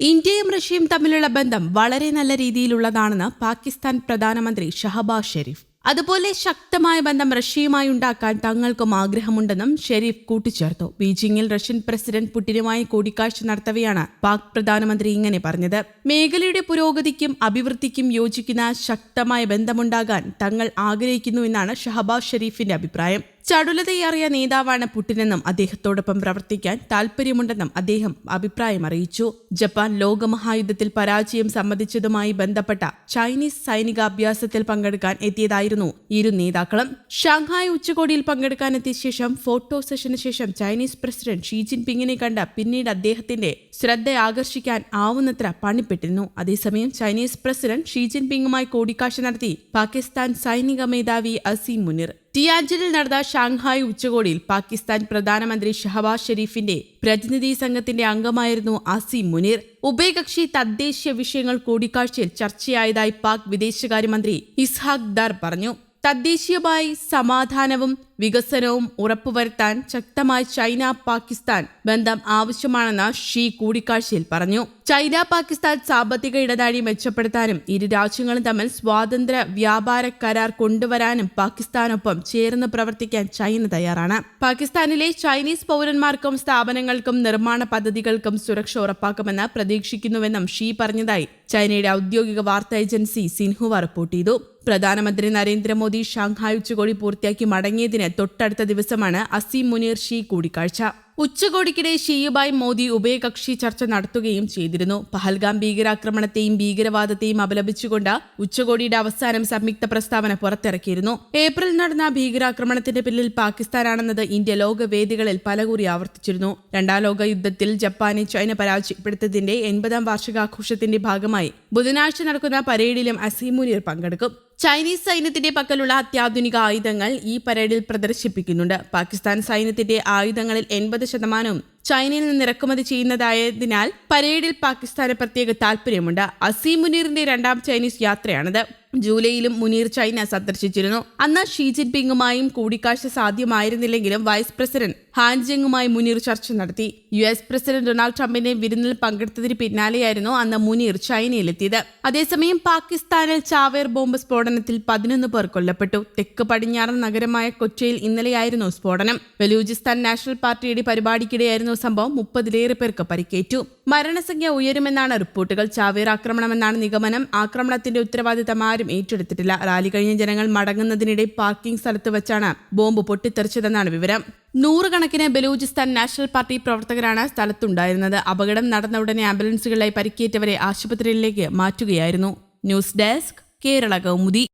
ഇന്ത്യയും റഷ്യയും തമ്മിലുള്ള ബന്ധം വളരെ നല്ല രീതിയിലുള്ളതാണെന്ന് പാകിസ്ഥാൻ പ്രധാനമന്ത്രി ഷഹബാസ് ഷെരീഫ്. അതുപോലെ ശക്തമായ ബന്ധം റഷ്യയുമായി ഉണ്ടാക്കാൻ തങ്ങൾക്കും ആഗ്രഹമുണ്ടെന്നും ഷെരീഫ് കൂട്ടിച്ചേർത്തു. ബീജിംഗിൽ റഷ്യൻ പ്രസിഡന്റ് പുടിനുമായി കൂടിക്കാഴ്ച നടത്തവെയാണ് പാക് പ്രധാനമന്ത്രി ഇങ്ങനെ പറഞ്ഞത്. മേഖലയുടെ പുരോഗതിക്കും അഭിവൃദ്ധിക്കും യോജിക്കുന്ന ശക്തമായ ബന്ധമുണ്ടാകാൻ തങ്ങൾ ആഗ്രഹിക്കുന്നു എന്നാണ് ഷഹബാസ് ഷെരീഫിന്റെ അഭിപ്രായം. ചടുലതയേറിയ നേതാവാണ് പുടിനെന്നും അദ്ദേഹത്തോടൊപ്പം പ്രവർത്തിക്കാൻ താൽപര്യമുണ്ടെന്നും അദ്ദേഹം അഭിപ്രായം അറിയിച്ചു ജപ്പാൻ ലോകമഹായുദ്ധത്തിൽ പരാജയം സമ്മതിച്ചതുമായി ബന്ധപ്പെട്ട ചൈനീസ് സൈനികാഭ്യാസത്തിൽ പങ്കെടുക്കാൻ എത്തിയതായിരുന്നു ഇരു നേതാക്കളും. ഷാങ്ഹായ് ഉച്ചകോടിയിൽ പങ്കെടുക്കാനെത്തിയ ശേഷം ഫോട്ടോ സെഷന് ശേഷം ചൈനീസ് പ്രസിഡന്റ് ഷീ ജിൻപിങ്ങിനെ കണ്ട പിന്നീട് അദ്ദേഹത്തിന്റെ ശ്രദ്ധ ആകർഷിക്കാൻ ആവുന്നത്ര പണിപ്പെട്ടിരുന്നു. അതേസമയം ചൈനീസ് പ്രസിഡന്റ് ഷീ ജിൻപിങ്ങുമായി കൂടിക്കാഴ്ച നടത്തി പാകിസ്ഥാൻ സൈനിക മേധാവി അസീം മുനിർ. ടിയാഞ്ചലിൽ നടന്ന ഷാങ്ഹായ് ഉച്ചകോടിയിൽ പാകിസ്ഥാൻ പ്രധാനമന്ത്രി ഷഹബാസ് ഷെരീഫിന്റെ പ്രതിനിധി സംഘത്തിന്റെ അംഗമായിരുന്നു അസീം മുനീർ. ഉഭയകക്ഷി തദ്ദേശീയ വിഷയങ്ങൾ കൂടിക്കാഴ്ചയിൽ ചർച്ചയായതായി പാക് വിദേശകാര്യമന്ത്രി ഇസ്ഹാഖ് ദാർ പറഞ്ഞു. തദ്ദേശീയമായി സമാധാനവും വികസനവും ഉറപ്പുവരുത്താൻ ശക്തമായ ചൈന പാകിസ്ഥാൻ ബന്ധം ആവശ്യമാണെന്ന് ഷീ കൂടിക്കാഴ്ചയിൽ പറഞ്ഞു. ചൈന പാകിസ്ഥാൻ സാമ്പത്തിക ഇടനാഴി മെച്ചപ്പെടുത്താനും ഇരു രാജ്യങ്ങളും തമ്മിൽ സ്വാതന്ത്ര്യ വ്യാപാര കരാർ കൊണ്ടുവരാനും പാകിസ്ഥാനൊപ്പം ചേർന്ന് പ്രവർത്തിക്കാൻ ചൈന തയ്യാറാണ്. പാകിസ്ഥാനിലെ ചൈനീസ് പൗരന്മാർക്കും സ്ഥാപനങ്ങൾക്കും നിർമ്മാണ പദ്ധതികൾക്കും സുരക്ഷ ഉറപ്പാക്കുമെന്ന് പ്രതീക്ഷിക്കുന്നുവെന്നും ഷീ പറഞ്ഞതായി ചൈനയുടെ ഔദ്യോഗിക വാർത്താ ഏജൻസി സിൻഹുവ റിപ്പോർട്ട് ചെയ്തു. പ്രധാനമന്ത്രി നരേന്ദ്രമോദി ഷാങ്ഹായ് ഉച്ചകോടി പൂർത്തിയാക്കി മടങ്ങിയതിന് തൊട്ടടുത്ത ദിവസമാണ് അസീം മുനീർ ഷീ കൂടിക്കാഴ്ച. ഉച്ചകോടിക്കിടെ ഷിയുമായി മോദി ഉഭയകക്ഷി ചർച്ച നടത്തുകയും ചെയ്തിരുന്നു. പഹൽഗാം ഭീകരാക്രമണത്തെയും ഭീകരവാദത്തെയും അപലപിച്ചുകൊണ്ട് ഉച്ചകോടിയുടെ അവസാനം സംയുക്ത പ്രസ്താവന പുറത്തിറക്കിയിരുന്നു. ഏപ്രിൽ നടന്ന ഭീകരാക്രമണത്തിന്റെ പിന്നിൽ പാകിസ്ഥാനാണെന്നത് ഇന്ത്യ ലോകവേദികളിൽ പലകൂറി ആവർത്തിച്ചിരുന്നു. രണ്ടാം ലോക യുദ്ധത്തിൽ ജപ്പാനെ ചൈന പരാജയപ്പെടുത്തതിന്റെ എൺപതാം വാർഷികാഘോഷത്തിന്റെ ഭാഗമായി ബുധനാഴ്ച നടക്കുന്ന പരേഡിലും അസീമുനിയർ പങ്കെടുക്കും. ചൈനീസ് സൈന്യത്തിന്റെ പക്കലുള്ള അത്യാധുനിക ആയുധങ്ങൾ ഈ പരേഡിൽ പ്രദർശിപ്പിക്കുന്നുണ്ട്. പാകിസ്ഥാൻ സൈന്യത്തിന്റെ ആയുധങ്ങളിൽ എൺപത് ശതമാനവും ചൈനയിൽ നിന്ന് ഇറക്കുമതി ചെയ്യുന്നതായതിനാൽ പരേഡിൽ പാകിസ്ഥാന് പ്രത്യേക താൽപര്യമുണ്ട് അസീം മുനീറിന്റെ രണ്ടാം ചൈനീസ് യാത്രയാണിത്. ജൂലൈയിലും മുനീർ ചൈന സന്ദർശിച്ചിരുന്നു. അന്ന് ഷീ ജിൻപിങ്ങുമായും കൂടിക്കാഴ്ച സാധ്യമായിരുന്നില്ലെങ്കിലും വൈസ് പ്രസിഡന്റ് ഹാൻജിങ്ങുമായി മുനീർ ചർച്ച നടത്തി. യു എസ് പ്രസിഡന്റ് ഡൊണാൾഡ് ട്രംപിന്റെ വിരുന്നിൽ പങ്കെടുത്തതിന് പിന്നാലെയായിരുന്നു അന്ന് മുനീർ ചൈനയിലെത്തിയത്. അതേസമയം പാകിസ്ഥാനിൽ ചാവേർ ബോംബ് സ്ഫോടനത്തിൽ പതിനൊന്ന് പേർ കൊല്ലപ്പെട്ടു. തെക്ക് പടിഞ്ഞാറൻ നഗരമായ കൊച്ചിയിൽ ഇന്നലെയായിരുന്നു സ്ഫോടനം. ബലൂചിസ്ഥാൻ നാഷണൽ പാർട്ടിയുടെ പരിപാടിക്കിടെയായിരുന്നു സംഭവം മുപ്പതിലേറെ പേർക്ക് പരിക്കേറ്റു. മരണസംഖ്യ ഉയരുമെന്നാണ് റിപ്പോർട്ടുകൾ. ചാവേർ ആക്രമണമെന്നാണ് നിഗമനം. ആക്രമണത്തിന്റെ ഉത്തരവാദിത്തം ആരും ഏറ്റെടുത്തിട്ടില്ല. റാലി കഴിഞ്ഞ ജനങ്ങൾ മടങ്ങുന്നതിനിടെ പാർക്കിംഗ് സ്ഥലത്ത് വെച്ചാണ് ബോംബ് പൊട്ടിത്തെറിച്ചതെന്നാണ് വിവരം. നൂറുകണക്കിന് ബലൂചിസ്ഥാൻ നാഷണൽ പാർട്ടി പ്രവർത്തകരാണ് സ്ഥലത്തുണ്ടായിരുന്നത്. അപകടം നടന്ന ഉടനെ ആംബുലൻസുകളിലായി പരിക്കേറ്റവരെ ആശുപത്രിയിലേക്ക് മാറ്റുകയായിരുന്നു. News desk Kerala Kaumudi.